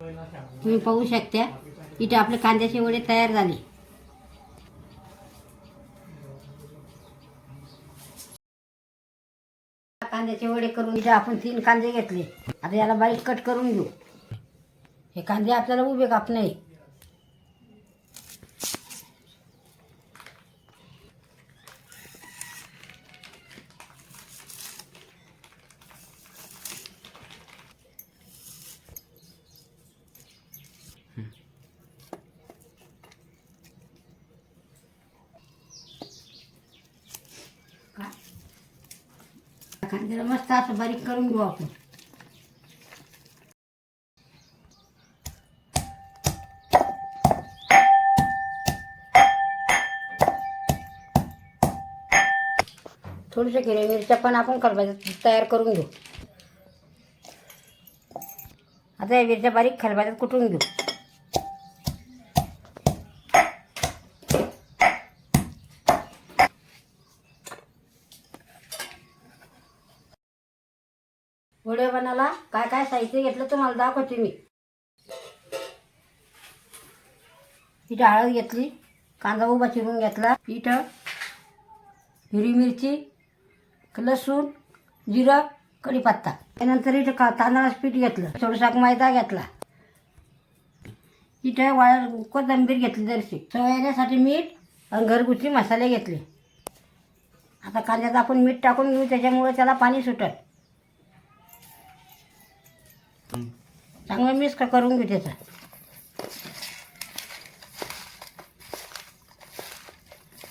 तुम्ही पाहू शकता. इथे आपले कांद्याचे वडे तयार झाले. कांद्याचे वडे करून इथे आपण तीन कांदे घेतले. आता याला बारीक कट करून घेऊ. हे कांदे आपल्याला उभे कापणे. आणि मस्त असं बारीक करून घेऊ आपण. थोडीशा हिरव्या मिरच्या पण आपण खलबत्यात तयार करून घेऊ. आता या मिरच्या बारीक खलबत्यात कुटून घेऊ. वडे बनाला काय काय साहित्य घेतलं तुम्हाला दाखवते मी. इथं हळद घेतली कांदा उभा चिरून घेतला इथं हिरवी मिरची लसूण जिरं कढीपत्ता. त्यानंतर इथं का तांदळाचं पीठ घेतलं थोडंसं मैदा घेतला. इथं वाळ कोथंबीर घेतली जरशी. चव येण्यासाठी मीठ आणि घरगुती मसाले घेतले. आता कांद्यात आपण मीठ टाकून घेऊ त्याच्यामुळे त्याला पाणी सुटत चांगलं मिक्स करून घेऊ त्याचा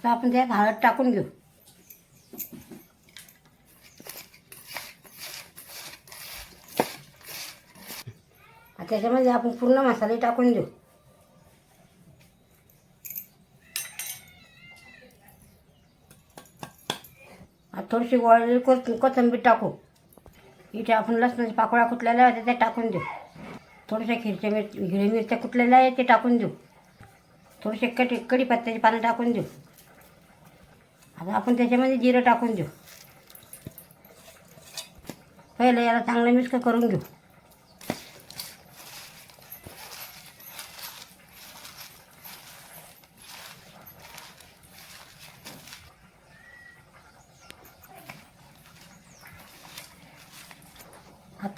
तर आपण त्यात हळद टाकून घेऊ. त्याच्यामध्ये आपण पूर्ण मसाले टाकून देऊ. आता थोडीशी वळलेली कोथंबीर कोथिंबीर टाकू. इथे आपण लसणाच्या पाकळ्या कुटलेल्या होत्या त्या टाकून देऊ. थोडंसं खिरच्या मिर हिरव्या मिरच्या कुटलेल्या आहे ते टाकून देऊ. थोडेसे कटी कढीपत्त्याची पानं टाकून देऊ. आता आपण त्याच्यामध्ये जिरं टाकून देऊ. पहिलं याला चांगलं मिक्स करून घेऊ.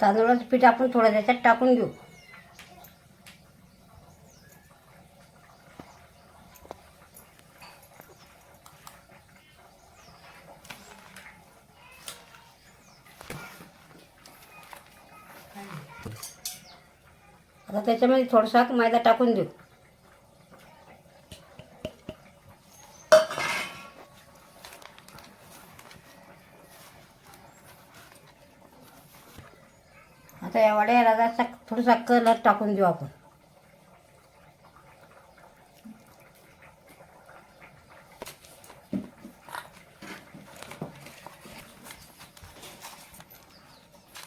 तांदूळाचं पीठ आपण थोडं त्याच्यात टाकून घेऊ. आता त्याच्यामध्ये थोडासा मैदा टाकून देऊ. आता या वड्याला जरासा थोडासा कलर टाकून देऊ आपण.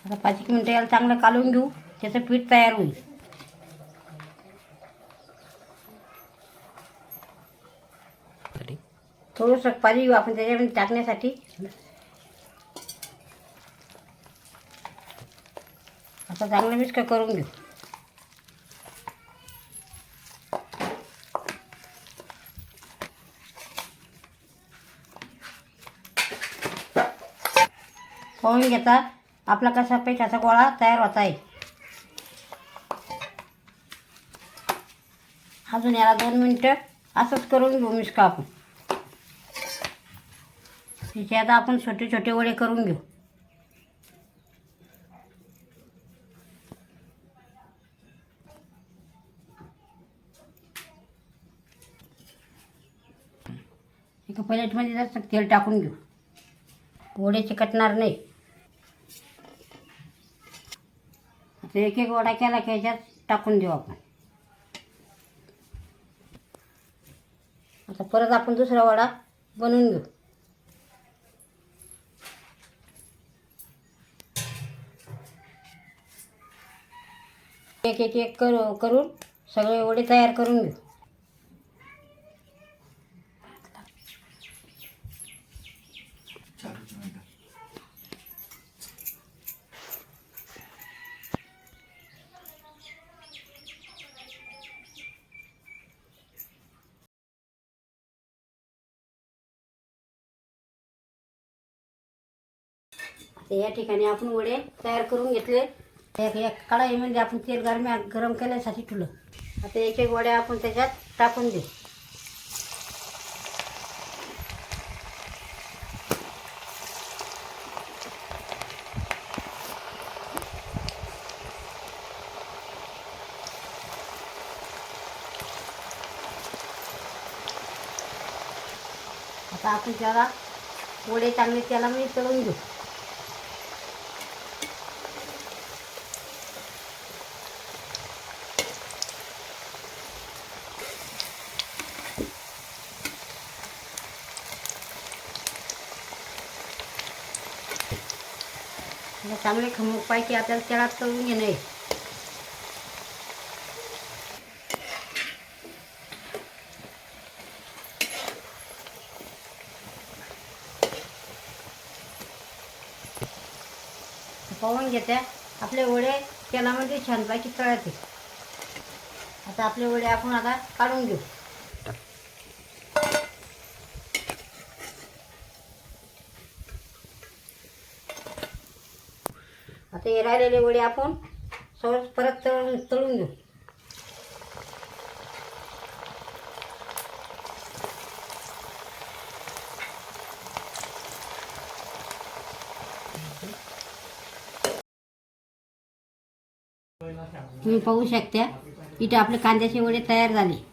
आता पाच एक मिनटं याला चांगलं कालून घेऊ. त्याचं पीठ तयार होईल. थोडंसं पाणी घेऊ आपण त्याच्यामध्ये टाकण्यासाठी. आता चांगलं मिक्स करून घेऊ. पाहून घेता आपला कसा पिठाचा गोळा तयार होत आहे. अजून याला दोन मिनटं असंच करून घेऊ मिसका आपण. त्याचे आता आपण छोटे छोटे वडे करून घेऊ. एका प्लेटमध्ये जास्त तेल टाकून घेऊ. वडे चिकटणार नाही. आता एक एक वडा केला की याच्यात टाकून देऊ आपण. आता परत आपण दुसरा वडा बनवून घेऊ. एक एक एक कर करून सगळे वडे तयार करून घेऊ. या ठिकाणी आपण वडे तयार करून घेतले. एक एक कढाई म्हणजे आपण तेल गरम गरम केल्यासाठी ठुलं आता एक एक वड्या आपण त्याच्यात टाकून देऊ. आता आपण त्याला वडे चांगले त्याला मी तळून घेऊ हे चांगले खमूक पाहिजे आपल्याला त्याला करून घेणे पाहून घेते. आपले वडे तेलामध्ये म्हणजे छानपैकी तळायचे आता आपले वडे आपण आता काढून घेऊ. आता हे राहिलेले वडे आपण सहज परत तळून तळून घेऊ. तुम्ही पाहू शकता इथे आपले कांद्याचे वडे तयार झाले.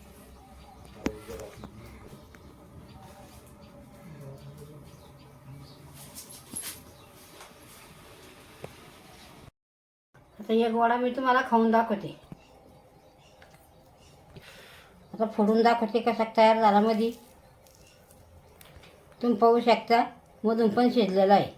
आता एक वडा मी तुम्हाला खाऊन दाखवते. आता फोडून दाखवते कसा तयार झाला मध्ये तुम्ही पाहू शकता मधून पण शिजलेला आहे.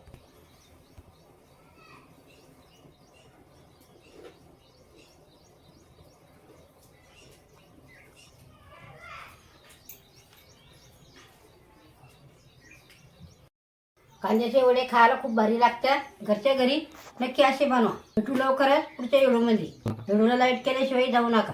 कांद्याचे वडे खायला खूप भारी लागतात घरच्या घरी नक्की असे बनवा. भेटू लवकरच पुढच्या व्हिडिओमध्ये. व्हिडिओला लाइट केल्याशिवाय जाऊ नका.